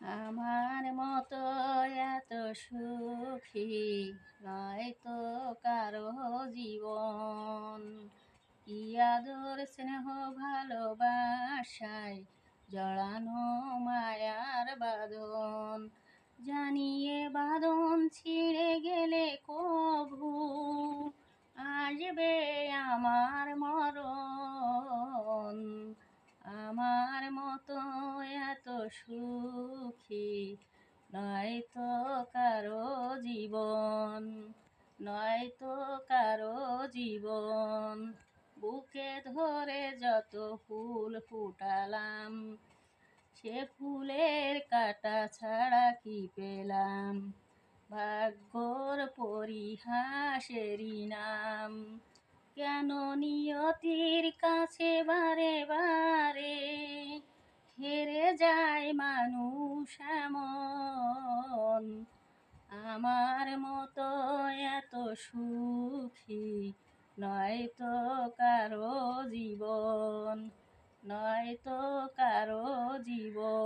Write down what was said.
আমার মতো এত সুখী নয় তো কারও জীবন। কি আদর, স্নেহ, ভালোবাসায় জড়ানো মায়ার বাঁধন। জানিয়ে বাঁধন ছিঁড়ে গেলে কভু আসবে আমার মরণ আমার মতো এত সুখী নয় তো কারও জীবন, নয় তো কারও জীবন। বুকে ধরে যত ফুল ফুটালাম, সে ফুলের কাটা ছাড়া কি পেলাম? ভাগ্যর পরিহাসেরই নাম। কেন নিয়তির কাছে বারে বারে মানুষ এমন। আমার মতো এত সুখী নয়তো কারও জীবন নয়তো কারও জীবন।